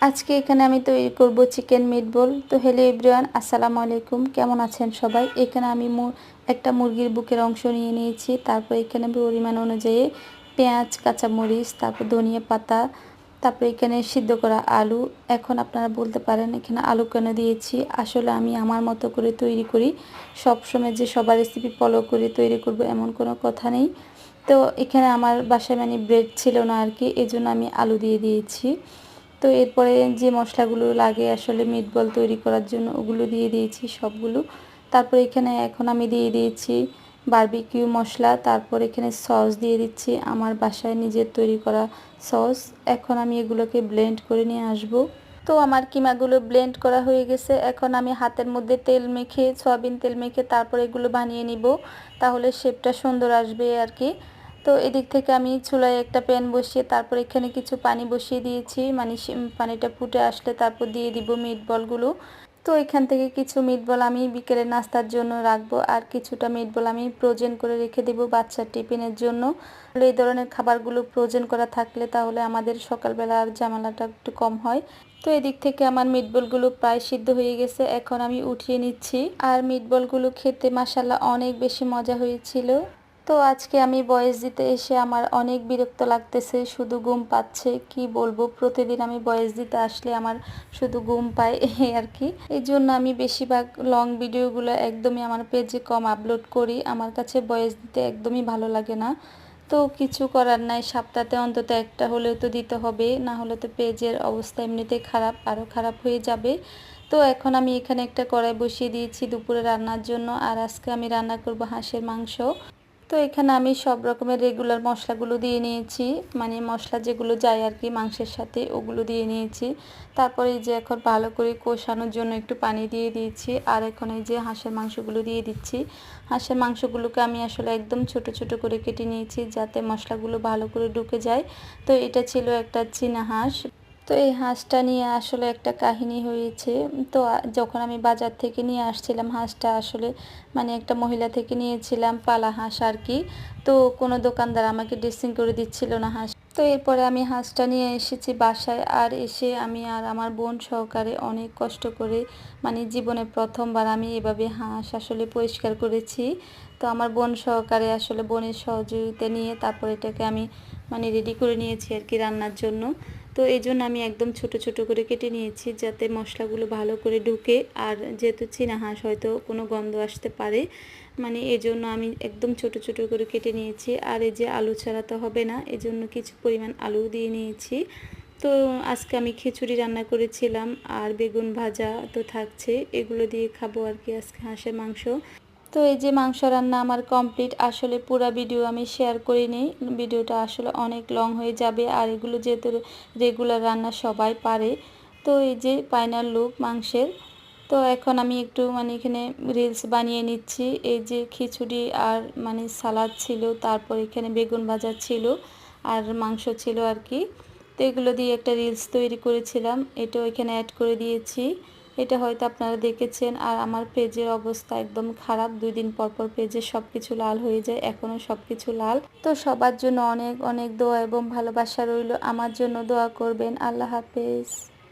আজকে এখানে আমি তৈরি করব চিকেন মিটবল। তো হেলো এভরিওয়ান, আসসালামু আলাইকুম। কেমন আছেন সবাই? এখানে আমি একটা মুরগির বুকের অংশ নিয়ে নিয়েছি। তারপর এখানে পরিমাণ অনুযায়ী পেঁয়াজ, কাঁচামরিচ, তারপর ধনিয়া পাতা, তারপর এখানে সিদ্ধ করা আলু। এখন আপনারা বলতে পারেন, এখানে আলু কেন দিয়েছি? আসলে আমি আমার মতো করে তৈরি করি। সবসময় যে সবার রেসিপি ফলো করে তৈরি করব এমন কোনো কথা নেই। তো এখানে আমার বাসায় মানে ব্রেড ছিল না আর কি এই জন্য আমি আলু দিয়ে দিয়েছি। তো এরপরে যে মশলাগুলো লাগে আসলে মিটবল তৈরি করার জন্য ওগুলো দিয়ে দিয়েছি সবগুলো। তারপর এখানে এখন আমি দিয়ে দিয়েছি বারবিকিউ মশলা, তারপর এখানে সস দিয়ে দিচ্ছি আমার বাসায় নিজের তৈরি করা সস এখন আমি এগুলোকে ব্লেন্ড করে নিয়ে আসব। তো আমার কিমাগুলো ব্লেন্ড করা হয়ে গেছে। এখন আমি হাতের মধ্যে তেল মেখে, সয়াবিন তেল মেখে তারপর এগুলো বানিয়ে নিব। তাহলে শেপটা সুন্দর আসবে আর কি। তো এদিক থেকে আমি চুলায় একটা প্যান বসিয়ে তারপর এখানে কিছু পানি বসিয়ে দিয়েছি। মানে পানিটা ফুটে আসলে তারপর দিয়ে দিব মিট বলগুলো তো এখান থেকে কিছু মিট বল আমি বিকেলে নাস্তার জন্য রাখব আর কিছুটা মিট বল আমি প্রোজেন করে রেখে দেবো বাচ্চার টিফিনের জন্য। এই ধরনের খাবারগুলো প্রোজেন করা থাকলে তাহলে আমাদের সকালবেলা আর জামালাটা একটু কম হয়। তো এদিক থেকে আমার মিটবলগুলো প্রায় সিদ্ধ হয়ে গেছে, এখন আমি উঠিয়ে নিচ্ছি। আর মিটবলগুলো খেতে মাসাল্লাহ অনেক বেশি মজা হয়েছিল। তো আজকে আমি বয়স দিতে এসে আমার অনেক বিরক্ত লাগতেছে, শুধু ঘুম পাচ্ছে, কি বলব? প্রতিদিন আমি বয়স দিতে আসলে আমার শুধু ঘুম পায় এই আর কি। এই জন্য আমি বেশিরভাগ লং ভিডিওগুলো একদমই আমার পেজে কম আপলোড করি, আমার কাছে বয়স দিতে একদমই ভালো লাগে না। তো কিছু করার নাই সপ্তাহে অন্তত একটা হলেও তো দিতে হবে, না হলে তো পেজের অবস্থা এমনিতেই খারাপ আরও খারাপ হয়ে যাবে। তো এখন আমি এখানে একটা কড়াই বসিয়ে দিয়েছি দুপুরে রান্নার জন্য, আর আজকে আমি রান্না করব হাঁসের মাংস। তো এখানে আমি সব রকমের রেগুলার মশলাগুলো দিয়ে নিয়েছি। মানে মশলা যেগুলো যায় আর কি মাংসের সাথে, ওগুলো দিয়ে নিয়েছি। তারপরে যে এখন ভালো করে কষানোর জন্য একটু পানি দিয়ে দিয়েছি। আর এখন এই যে হাঁসের মাংসগুলো দিয়ে দিচ্ছি। হাঁসের মাংসগুলোকে আমি আসলে একদম ছোট ছোট করে কেটে নিয়েছি যাতে মশলাগুলো ভালো করে ঢুকে যায়। তো এটা ছিল একটা চীনা হাঁস। তো এই হাঁসটা নিয়ে আসলে একটা কাহিনী হয়েছে। তো যখন আমি বাজার থেকে নিয়ে আসছিলাম হাঁসটা আসলে মানে একটা মহিলা থেকে নিয়েছিলাম পালা হাঁস আর কি, তো কোনো দোকানদার আমাকে ড্রেসিং করে দিচ্ছিল না হাঁস। তো এরপরে আমি হাঁসটা নিয়ে এসেছি বাসায় আর এসে আমি আর আমার বোন সহকারে অনেক কষ্ট করে মানে জীবনে প্রথমবার আমি এভাবে হাঁস আসলে পরিষ্কার করেছি। তো আমার বোন সহকারে আসলে বোনের সহযোগিতা নিয়ে তারপর এটাকে আমি মানে রেডি করে নিয়েছি আর কি রান্নার জন্য। তো এই জন্য আমি একদম ছোট ছোট করে কেটে নিয়েছি যাতে মশলাগুলো ভালো করে ঢুকে আর যেহেতু চীনা হাঁস হয়তো কোনো গন্ধ আসতে পারে মানে এই জন্য আমি একদম ছোট ছোট করে কেটে নিয়েছি। আর এই যে আলু ছাড়া তো হবে না এজন্য কিছু পরিমাণ আলু দিয়ে নিয়েছি। তো আজকে আমি খিচুড়ি রান্না করেছিলাম আর বেগুন ভাজা তো থাকছে, এগুলো দিয়ে খাব আর কি আজকে হাঁসের মাংস। তো এই যে মাংস রান্না আমার কমপ্লিট আসলে পুরো ভিডিও আমি শেয়ার করিনি। ভিডিওটা আসলে অনেক লং হয়ে যাবে, আর এগুলো যেহেতু রেগুলার রান্না সবাই পারে। তো এই যে ফাইনাল লুক মাংসের, তো এখন আমি একটু মানে এখানে রিলস বানিয়ে নিচ্ছি। এই যে খিচুড়ি আর মানে সালাদ ছিল, তারপর এখানে বেগুন ভাজা ছিল, আর মাংস ছিল আর কি। তো এগুলো দিয়ে একটা রিলস তৈরি করেছিলাম, এটাও এখানে অ্যাড করে দিয়েছি। এটা হয়তো আপনারা দেখেছেন, আর আমার পেজের অবস্থা একদম খারাপ। দুই দিন পর পর পেজে সব কিছু লাল হয়ে যায় এখনও সব কিছু লাল। তো সবার জন্য অনেক অনেক দোয়া এবং ভালোবাসা রইল। আমার জন্য দোয়া করবেন। আল্লাহ হাফেজ।